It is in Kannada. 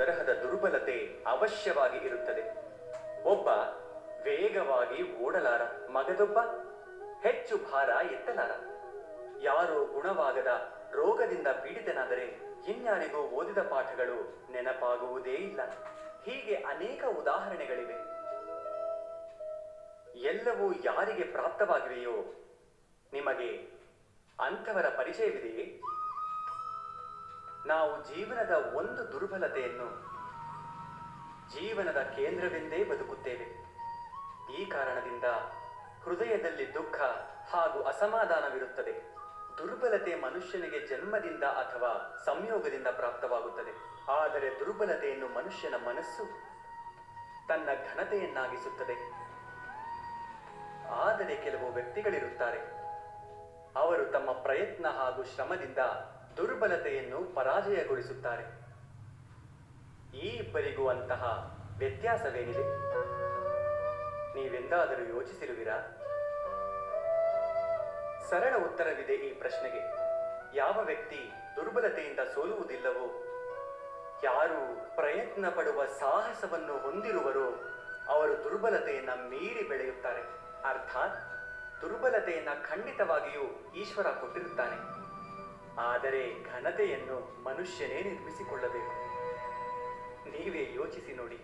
ತರಹದ ದುರ್ಬಲತೆ ಅವಶ್ಯವಾಗಿ ಇರುತ್ತದೆ. ಒಬ್ಬ ವೇಗವಾಗಿ ಓಡಲಾರ ಮಗದೊಬ್ಬ ಹೆಚ್ಚು ಭಾರ ಎತ್ತಲಾರ. ಯಾರು ಗುಣವಾಗದ ರೋಗದಿಂದ ಪೀಡಿತನಾದರೆ ಇನ್ಯಾರಿಗೂ ಓದಿದ ಪಾಠಗಳು ನೆನಪಾಗುವುದೇ ಇಲ್ಲ. ಹೀಗೆ ಅನೇಕ ಉದಾಹರಣೆಗಳಿವೆ. ಎಲ್ಲವೂ ಯಾರಿಗೆ ಪ್ರಾಪ್ತವಾಗಿವೆಯೋ ನಿಮಗೆ ಅಂಥವರ ಪರಿಚಯವಿದೆಯೇ? ನಾವು ಜೀವನದ ಒಂದು ದುರ್ಬಲತೆಯನ್ನು ಜೀವನದ ಕೇಂದ್ರವೆಂದೇ ಬದುಕುತ್ತೇವೆ. ಈ ಕಾರಣದಿಂದ ಹೃದಯದಲ್ಲಿ ದುಃಖ ಹಾಗೂ ಅಸಮಾಧಾನವಿರುತ್ತದೆ. ದುರ್ಬಲತೆ ಮನುಷ್ಯನಿಗೆ ಜನ್ಮದಿಂದ ಅಥವಾ ಸಂಯೋಗದಿಂದ ಪ್ರಾಪ್ತವಾಗುತ್ತದೆ. ಆದರೆ ದುರ್ಬಲತೆಯನ್ನು ಮನುಷ್ಯನ ಮನಸ್ಸು ತನ್ನ ಘನತೆಯನ್ನಾಗಿಸುತ್ತದೆ. ಆದರೆ ಕೆಲವು ವ್ಯಕ್ತಿಗಳಿರುತ್ತಾರೆ. ಅವರು ತಮ್ಮ ಪ್ರಯತ್ನ ಹಾಗೂ ಶ್ರಮದಿಂದ ದುರ್ಬಲತೆಯನ್ನು ಪರಾಜಯಗೊಳಿಸುತ್ತಾರೆ. ಈ ಇಬ್ಬರಿಗೂ ಅಂತಹ ವ್ಯತ್ಯಾಸವೇನಿದೆ? ನೀವೆಂದಾದರೂ ಯೋಚಿಸಿರುವಿರಾ? ಸರಳ ಉತ್ತರವಿದೆ ಈ ಪ್ರಶ್ನೆಗೆ. ಯಾವ ವ್ಯಕ್ತಿ ದುರ್ಬಲತೆಯಿಂದ ಸೋಲುವುದಿಲ್ಲವೋ, ಯಾರು ಪ್ರಯತ್ನ ಪಡುವ ಸಾಹಸವನ್ನು ಹೊಂದಿರುವರೋ, ಅವರು ದುರ್ಬಲತೆಯನ್ನ ಮೀರಿ ಬೆಳೆಯುತ್ತಾರೆ. ಅರ್ಥಾತ್, ದುರ್ಬಲತೆಯನ್ನ ಖಂಡಿತವಾಗಿಯೂ ಈಶ್ವರ ಕೊಟ್ಟಿರುತ್ತಾನೆ. ಆದರೆ ಘನತೆಯನ್ನು ಮನುಷ್ಯನೇ ನಿರ್ಮಿಸಿಕೊಳ್ಳಬೇಕು. ನೀವೇ ಯೋಚಿಸಿ ನೋಡಿ.